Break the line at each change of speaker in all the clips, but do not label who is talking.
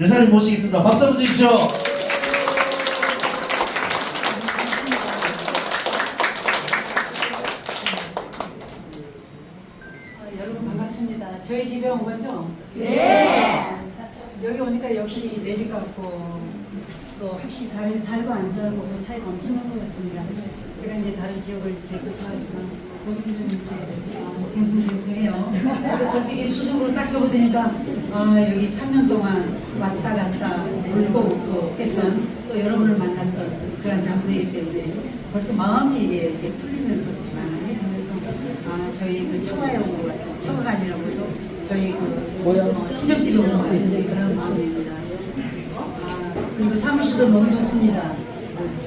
여사님 모시겠습니다. 박수 한번 주십시오.
아, 여러분 반갑습니다. 저희 집에 온 거죠? 네. 여기 오니까 역시 내 집 같고 또 확실히 잘 살고 안 살고 그 차이가 엄청난 것 같습니다. 제가 이제 다른 지역을 이렇게 거쳐하지만 거기는 좀 이렇게 아, 생숭생숭해요. 근데 벌써 이게 수성으로 딱 접어드니까 아, 여기 3년 동안 왔다 갔다 울고 웃고 했던 또 여러분을 만났던 그런 장소이기 때문에 벌써 마음이 이게 이렇게 풀리면서 편안해지면서 아 저희 그 처가에 온 것 같은 아니라 뭐죠? 저희 그 어, 친척집에 온것 같은 그런 마음입니다. 아, 그리고 사무실도 너무 좋습니다.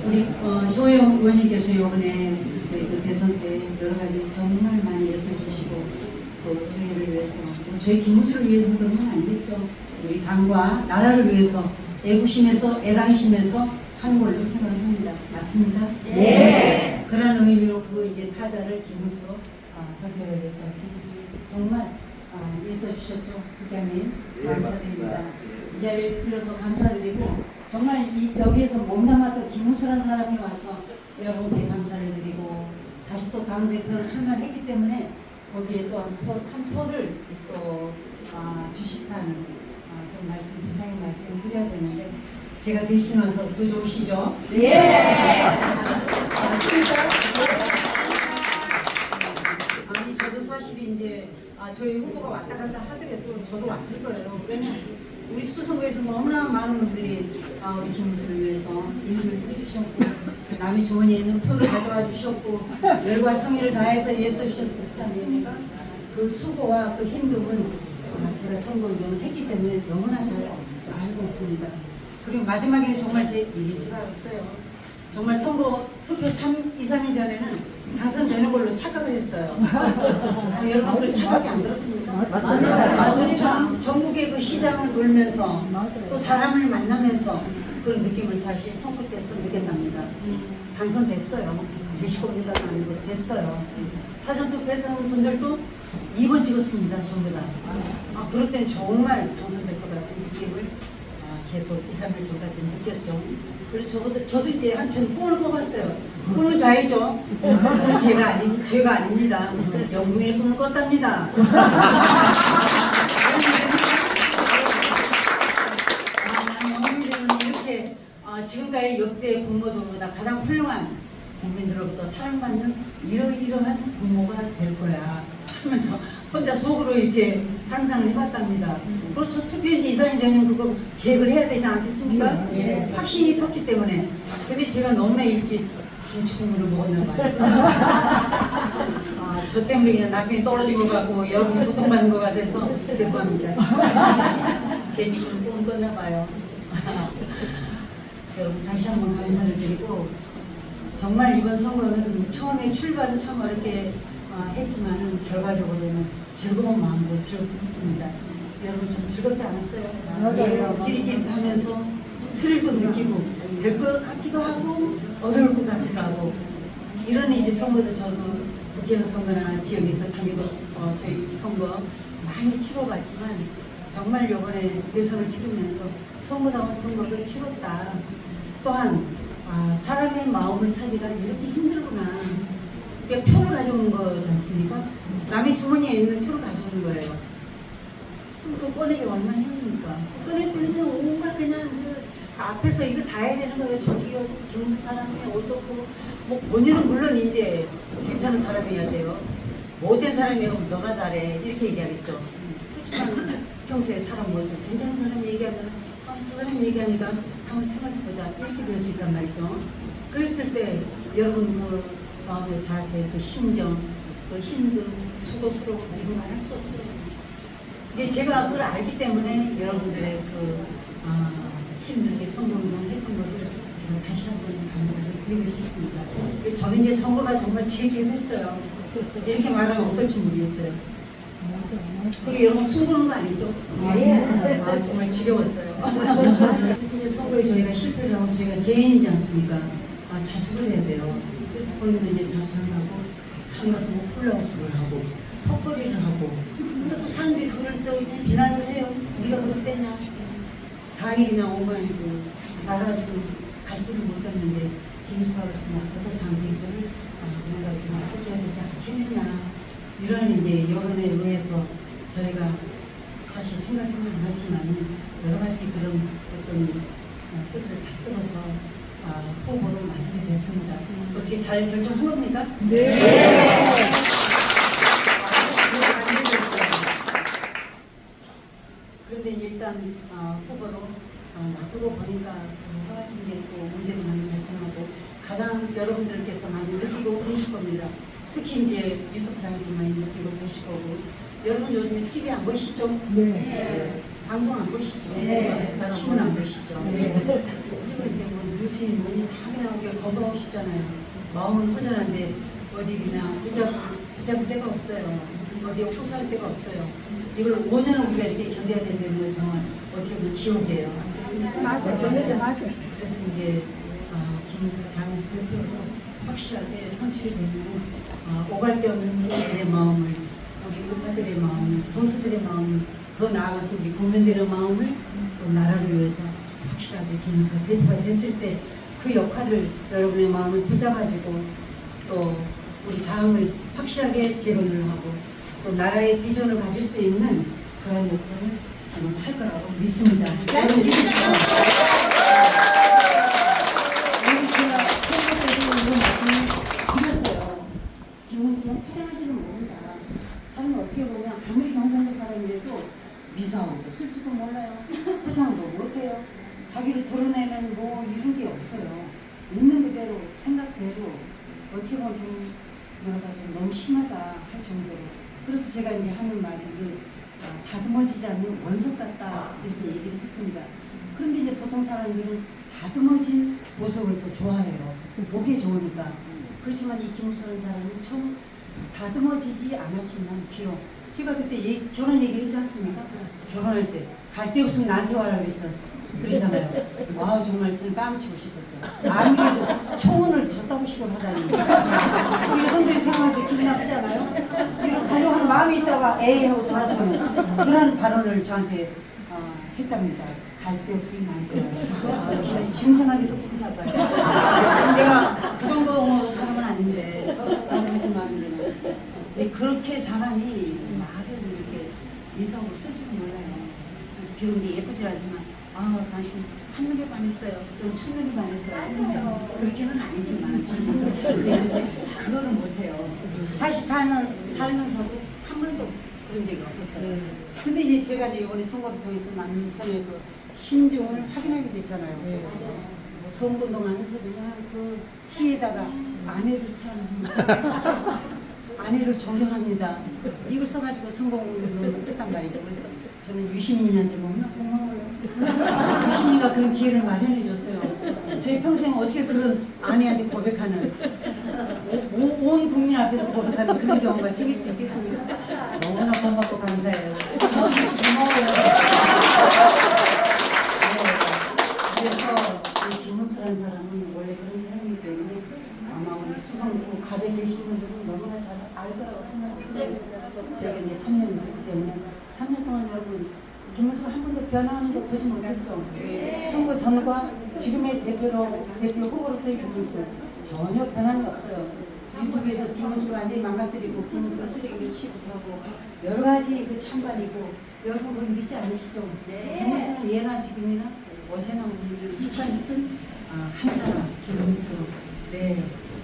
우리 어, 조영 의원님께서 이번에 저희 그 대선 때 여러 가지 정말 많이 예산 주시고 또 저희를 위해서 뭐 저희 김우수를 위해서 그런 건 아니겠죠. 우리 당과 나라를 위해서 애국심에서 애당심에서 하는 걸로 생각합니다. 맞습니까? 네. 그런 의미로 그 이제 타자를 김우수로 아, 선택을 해서 김우수에서 정말 아, 예서 주셨죠, 부장님. 감사드립니다. 이 자리를 빌어서 감사드리고 정말 이, 여기에서 몸담았던 김우수란 사람이 와서 여러분께 감사를 드리고 다시 또 당 대표로 출마했기 때문에 거기에 또한 표를 또 아, 주십사는 아, 그런 말씀 부탁의 말씀을 드려야 되는데 제가 대신 와서 또 좋으시죠? 네. 맞습니까? 아니 저도 사실 이제 아, 저희 후보가 왔다 갔다 하더라도 저도 왔을 거예요. 왜냐면 우리 수성구에서 너무나 많은 분들이 아, 우리 김무수를 위해서 일을 해주셨고 남이 좋은 예는 표를 가져와 주셨고 열과 성의를 다해서 위해서 주셨지 않습니까? 그 수고와 그 힘듦은 아, 제가 선거운동을 했기 때문에 너무나 잘 알고 있습니다. 그리고 마지막에는 정말 제 일일 줄 알았어요. 정말 선거 투표 3, 2, 3일 전에는 당선되는 걸로 착각을 했어요. 아, 여러분들 착각이 안 들었습니까?
맞습니다.
아, 저는 전- 전국의 그 시장을 돌면서 또 사람을 만나면서 그런 느낌을 사실 때서 느꼈답니다. 당선됐어요. 되시고 있다가 아니고 됐어요. 사전투표했던 분들도 2번 찍었습니다. 전부 다. 아, 그럴 땐 정말 당선될 것 같은 느낌을 아, 계속 2, 3일 전까지 느꼈죠. 그래서 저도, 저도 이때 한편 꿈을 꿔봤어요. 꿈은 자유죠. 꿈은 제가 아니, 죄가 아닙니다. 영부인의 꿈을 꿨답니다. 아, 지금까지 역대 국모들보다 가장 훌륭한 국민들로부터 사랑받는 이러 이러한 국모가 될 거야 하면서 혼자 속으로 이렇게 상상을 해봤답니다. 그렇죠. 투표인지 2, 3일 전이면 그거 계획을 해야 되지 않겠습니까?
예.
확신이 섰기 때문에. 근데 제가 너무나 일찍 김치 국물을 먹었나 봐요. 아, 저 때문에 그냥 남편이 떨어진 것 같고 여러분이 고통받는 것 같아서 죄송합니다. 괜히 그런 꿈을 꿨나 봐요. 다시 한번 감사를 드리고 정말 이번 선거는 처음에 출발은 참 어렵게 어, 했지만 결과적으로는 즐거운 마음으로 즐겁게 했습니다. 여러분 좀 즐겁지 않았어요?
맞아요.
찌릿찌릿하면서 스릴도 느끼고 될 것 같기도 하고 어려울 것 같기도 하고 이런 이제 선거도 저도 국회의원 선거나 지역에서 경기도 어, 저희 선거 많이 치러봤지만 정말 이번에 대선을 치르면서 선거다운 선거를 치렀다. 또한 아, 사람의 마음을 사기가 이렇게 힘들구나. 그러니까 표를 가져오는 거지 않습니까? 남의 주머니에 있는 표를 가져오는 거예요. 그 꺼내기 얼마나 힘듭니까? 꺼냈더니 그냥 온갖 그냥 그 앞에서 이거 다 해야 되는 거예요. 저지경 김 사람이 어떻고 뭐 본인은 물론 이제 괜찮은 사람이어야 돼요. 못된 사람이면 너나 잘해 이렇게 얘기하겠죠. 그렇지만 평소에 사람 모습 괜찮은 사람 얘기하면 아, 저 사람 얘기하니까 한번 생각해보자 이렇게 될 수 있단 말이죠. 그랬을 때 여러분 그 마음의 자세, 그 심정, 그 힘듦, 수고스러움 이런 말 할 수 없어요. 이제 제가 그걸 알기 때문에 여러분들의 그 아, 힘들게 선거운동 했던 것을 제가 다시 한 번 감사를 드리고 싶습니다. 그리고 저는 이제 선거가 정말 지긋지긋했어요. 이렇게 말하면 어떨지 모르겠어요. 그리고 여러분 숨기는 거 아니죠? 아, 정말 지겨웠어요. 그래서 이제 선거에 저희가 실패를 하고 저희가 죄인이지 않습니까? 아, 자숙을 해야 돼요. 그래서 본인도 이제 자숙한다고 산가서 뭐 훌라후프를 하고 턱걸이를 하고 근데 또 사람들이 그럴 때 그냥 비난을 해요. 네가? 다 당이 그냥 엉망이고 나라가 지금 갈 길을 못 잡는데 김수가 그렇게 나서서 당대표를 아, 뭔가 이렇게 나서줘야 되지 않겠느냐 이런 이제 여론에 의해서 저희가 사실 생각지는 않았지만 여러 가지 그런 어떤 어, 뜻을 받들어서 아, 후보로 나서게 됐습니다. 어떻게 잘 결정한 겁니까? 그런데 이제 일단 어, 후보로 어, 나서고 보니까 여러 가지 이제 또 문제도 많이 발생하고 가장 여러분들께서 많이 느끼고 계실 겁니다. 특히 이제 유튜브상에서 많이 느끼고 계실 거고 여러분 요즘에 TV 안 보시죠?
네.
방송 안 보시죠?
네.
신문 안 보시죠?
네.
그리고 이제 뭐 뉴스에 뭐니 다 그냥 우리가 싶잖아요. 마음은 허전한데 어디 그냥 붙잡, 붙잡을 데가 없어요. 어디에 호소할 데가 없어요. 이걸 5년을 우리가 이렇게 견뎌야 된다는 건 정말 어떻게 보면 지옥이에요. 안 그렇습니까?
맞습니다. 맞아요.
그래서 이제 어, 김은석 당 대표로 확실하게 선출이 되면 어, 오갈 데 없는 우리들의 마음을 우리 의파들의 마음을 보수들의 마음을 더 나아가서 우리 국민들의 마음을 또 나라를 위해서 확실하게 김은석 대표가 됐을 때 그 역할을 여러분의 마음을 붙잡아주고 또 우리 당을 확실하게 재건을 하고 또 나라의 비전을 가질 수 있는 그런 역할을 저는 할 거라고 믿습니다. 여러분 믿으시죠? 오늘 제가 선거에도 이런 말씀을 드렸어요. 김문수는 포장하지는 모른다. 사람이 어떻게 보면 아무리 경상도 사람이라도 미사오도 쓸 줄도 몰라요. 포장도 못해요. 자기를 드러내는 뭐 이런 게 없어요. 있는 그대로 생각대로 어떻게 보면 좀 뭐랄까 좀 너무 심하다 할 정도로. 그래서 제가 이제 하는 말이 늘 아, 다듬어지지 않는 원석 같다 이렇게 얘기를 했습니다. 그런데 이제 보통 사람들은 다듬어진 보석을 또 좋아해요. 보기 좋으니까. 그렇지만 이 김수라는 사람은 처음 다듬어지지 않았지만 비록 제가 그때 얘- 결혼 얘기를 했지 않습니까? 결혼할 때 갈 데 없으면 나한테 와라 그랬지 않습니까? 그랬잖아요. 와 정말 저는 뺨치고 싶었어요. 아무래도 초혼을 졌다고 식을 하다니. 우리 여성들이 생각할 때 기분 나쁘잖아요. 그리고 가려고 하는 마음이 있다가 에이 하고 돌아서는 그런 발언을 저한테 어, 했답니다. 갈 데 없으면 나한테 와라. 짐승하게도 기분 나빠요. 내가 그 정도 사람은 아닌데 나는 하지 마는데 말이지. 근데 그렇게 사람이 말을 이렇게 이성으로 쓸 줄은 몰라요. 비록 이게 예쁘질 않지만 아 당신 한눈에 반했어요. 또 첫눈에 반했어요. 그렇게는 아니지만 그거를 못해요. 44년 살면서도 한 번도 그런 적이 없었어요. 근데 이제 제가 이제 이번에 선거를 통해서 남편의 그 신중을 확인하게 됐잖아요. 선거운동 하면서 그냥 그 티에다가 아내를 사랑합니다. 아내를 존경합니다. 이걸 써가지고 선거운동을 했단 말이죠. 그래서 저는 유시민한테 너무나 고마워요. 유시민이가 그런 기회를 마련해 줬어요. 저희 평생 어떻게 그런 아내한테 고백하는 오- 온 국민 앞에서 고백하는 그런 경우가 생길 수 있겠습니까? 너무나 고맙고 감사해요. 유시민 씨 고마워요. 네. 그래서 이 김문수라는 사람은 원래 그런 사람이기 때문에 아마 우리 수성구 갑에 계신 분들은 너무나 잘 알. 제가 이제 3년 있었기 때문에 3년 동안 여러분 김문수가 한 번도 변화하는 거 보지 못했죠. 선거 전과 지금의 대표로 대표 후보로서의 김문수 전혀 변함이 없어요. 유튜브에서 김문수를 완전히 망가뜨리고 김문수가 쓰레기를 취급하고 여러 가지 그 찬반이고 여러분 그걸 믿지 않으시죠? 김문수는 예나 지금이나 어제나 오늘 끝까지 쓴 아, 한 사람 김문수. 네.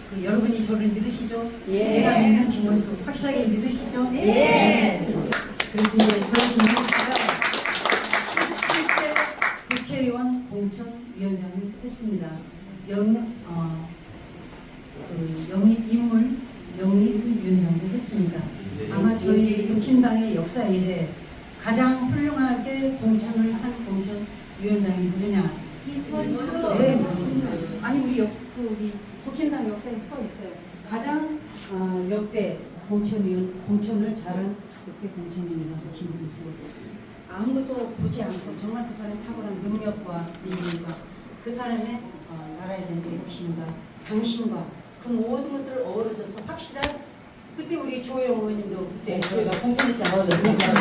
그 여러분이 저를 믿으시죠?
예.
제가 믿는 김문수 확실하게 믿으시죠?
예.
네. 그래서 이제 저희 김문수 씨가 17대 국회의원 공천위원장을 했습니다. 영, 어, 그 영입 인물 영입위원장도 했습니다. 아마 저희 국힘당의 역사 이래 가장 훌륭하게 공천을 한 공천위원장이 누구냐? 네, 맞습니다. 아니 우리 역, 그 우리 국힘당 역사에 써 있어요. 가장 어, 역대 공천위원 공천을 잘한 역대 공천위원장 김문수. 아무것도 보지 않고 정말 그 사람의 탁월한 능력과 인물과 그 사람의 어, 나라에 대한 애국심과 당신과 그 모든 것들을 어우러져서 확실한 그때 우리 조영 의원님도 그때 저희가 공천했지 않습니까?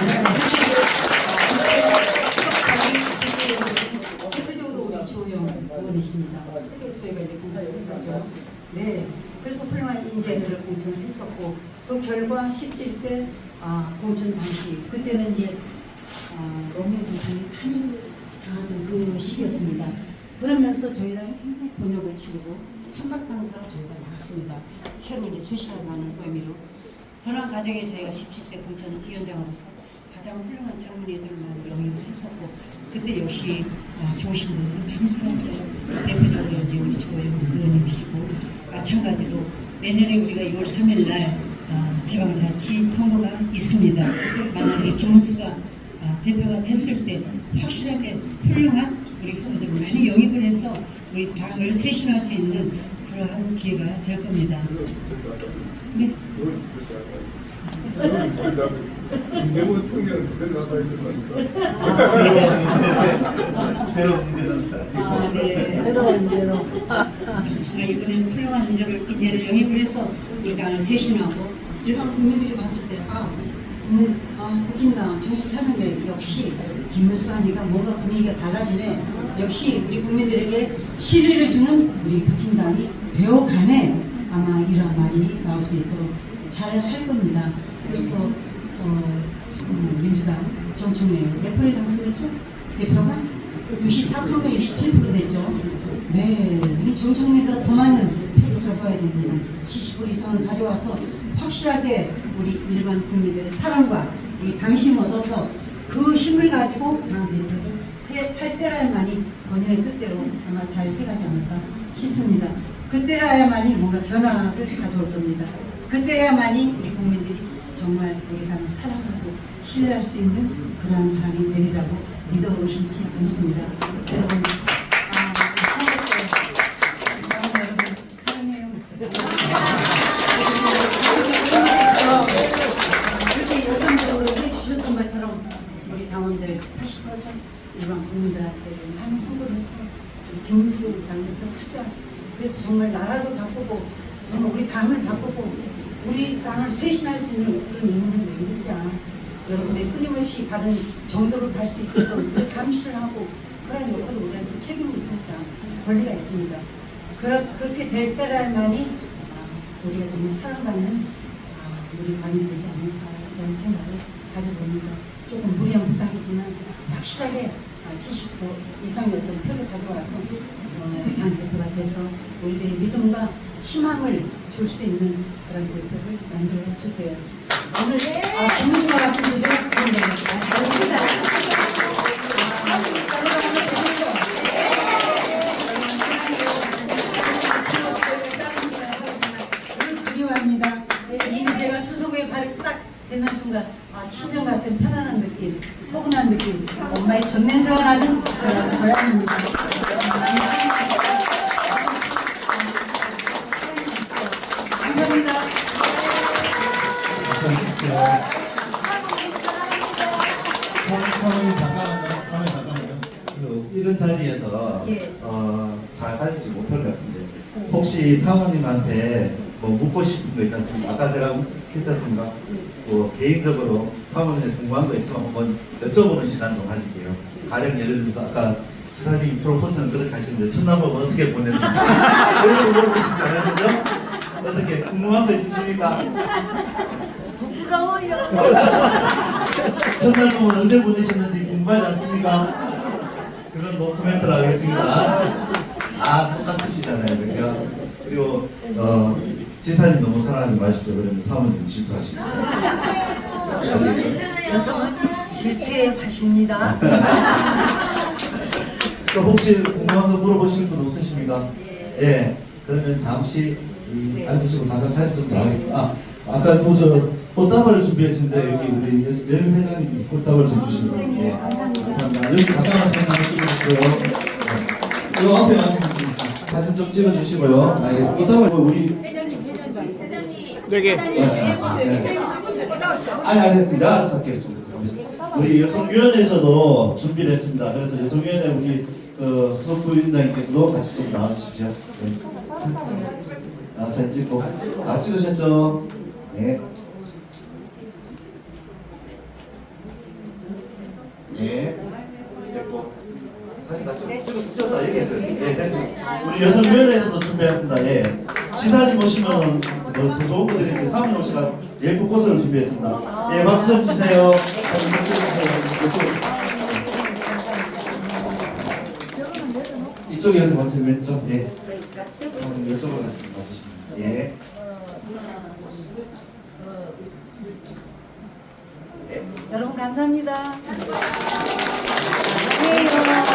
보내십니다. 그때 저희가 이제 공사를 했었죠. 네. 그래서 훌륭한 인재들을 공천을 했었고 그 결과 10질 때 아, 공천 당시 그때는 이제 아, 로미오 대통령이 탄핵 당하던 그 시기였습니다. 그러면서 저희 당이 굉장히 곤욕을 치르고 천박당사로 저희가 나왔습니다. 새로 이제 쇄신하는 의미로 그런 과정에 저희가 17대 공천위원장으로서 가장 훌륭한 젊은이들만 영입을 했었고 그때 역시 아, 좋으신 분들이 많이 들었어요. 대표적으로 이제 우리 조영 의원님이시고 마찬가지로 내년에 우리가 2월 3일 날 아, 지방자치 선거가 있습니다. 만약에 김문수가 아, 대표가 됐을 때 확실하게 훌륭한 우리 후보들을 많이 영입을 해서 우리 당을 쇄신할 수 있는 그러한 기회가 될 겁니다. 네.
김대문 청년을 그대로 갖다 있는 거니까.
새로운 인재는
아, 네.
새로운 제로.
그렇습니다. 이번에는 훌륭한 인재를, 인재를 영입을 해서 우리 당을 쇄신하고 일반 국민들이 봤을 때 아, 국민, 아, 국힘당 정신 차리는데 역시 김문수가 하니까 뭔가 분위기가 달라지네. 역시 우리 국민들에게 신뢰를 주는 우리 국힘당이 되어가네. 아마 이런 말이 나올 수 있도록 잘 할 겁니다. 그래서 어, 민주당 정청래 내포에 당선됐죠? 대표가 64%가 67% 됐죠. 네, 우리 정청래가 더 많은 표를 가져와야 됩니다. 70% 이상을 가져와서 확실하게 우리 일반 국민들의 사랑과 우리 당심을 얻어서 그 힘을 가지고 당 대표를 해- 할 때라야만이 본인의 뜻대로 아마 잘 해가지 않을까 싶습니다. 그때라야만이 뭔가 변화를 가져올 겁니다. 그때야만이 우리 국민들이 정말 우리 당을 사랑하고 신뢰할 수 있는 그러한 당이 되리라고 믿어 의심치 않습니다. 여러분, 아, 선거 때 여러분, 여러분 사랑해요. 선거때처럼 그렇게 여성적으로 해주셨던 것처럼 우리 당원들 80%전 일반 국민들한테 좀 많은 홍보를 해서 우리 김수호 우리 당대표 하자. 그래서 정말 나라도 바꾸고 정말 우리 당을 바꾸고 우리 당을 쇄신할 수 있는 그런 인물을 만들자. 여러분의 끊임없이 바른 정도로 갈 수 있도록 감시를 하고 그런 역할을 우리한테 책임이 있으니까 권리가 있습니다. 그러, 그렇게 될 때라만이 아, 우리가 정말 사랑받는 아, 우리 당이 되지 않을까 라는 생각을 가져봅니다. 조금 무리한 부탁이지만 확실하게 아, 70% 이상의 어떤 표를 가져와서 어, 당 대표가 돼서 우리들의 믿음과 희망을 줄 수 있는 그런 대표를 만들어 주세요. 오늘 아, 김수가 말씀 드렸습니다. 아. 아, 그리워합니다. 이 제가 수속에 발을 딱 대는 순간 아, 친정 같은 편안한 느낌, 포근한 느낌, 엄마의 나는 그런 고향입니다. 감사합니다.
사모님 잠깐만요. 사모님 잠깐만요. 그 이런 자리에서
예.
어, 잘 가지지 못할 것 같은데 혹시 사모님한테 뭐 묻고 싶은 거 있지 않습니까? 아까 제가 했지 않습니까? 뭐 개인적으로 사모님한테 궁금한 거 있으면 한번 여쭤보는 시간 좀 가질게요. 가령 예를 들어서 아까 지사님이 프로포즈는 그렇게 하시는데 첫날밤 어떻게 보냈는지 이런 거 물어볼 수 있잖아요. 그죠? 어떻게 궁금한 거 있으십니까?
부끄러워요.
첫날 보면 언제 보내셨는지 궁금하지 않습니까? 그건 뭐 코멘트로 하겠습니다. 아 똑같으시잖아요, 그죠? 그리고 어 지사님 너무 사랑하지 마십시오. 그러면 사모님 질투하십니다. 아시겠죠?
여성은 질투의 밭입니다.
또 혹시 궁금한 거 물어보실 분 없으십니까? 예. 그러면 잠시 우리 앉으시고 잠깐 차례 좀더 하겠습니다. 아, 아까 또저 꽃다발을 준비했는데 여기 우리 여임 회장님 꽃다발 좀 주시면 돼요. 예. 감사합니다. 여기 잠깐만 사진 한번 찍어주시고요. 네. 요 앞에 사진 좀 찍어주시고요. 아, 예. 꽃다발 뭐 우리 네. 아니 내가 알아서 할게요. 좀. 우리 여성위원회에서도 준비를 했습니다. 그래서 여성위원회 우리 그 수석부 위원장님께서도 같이 좀 나와주십시오. 네. 아 사진 찍고 다 찍으셨죠? 예. 예. 됐고 사진 다 찍. 찍었어, 찍었다. 얘기해줘요. 예, 됐습니다. 우리 여성위원회에서도 준비했습니다. 예. 지사님 오시면 뭐더 좋은 거 드리는데 사모님 오시가 예쁜 꽃을 준비했습니다. 예, 박수 좀 주세요. 이쪽에 여기 보세요. 왼쪽. 예. 사모님 이쪽으로 같이 와주십니다. 예.
여러분 감사합니다. 안녕히 계세요.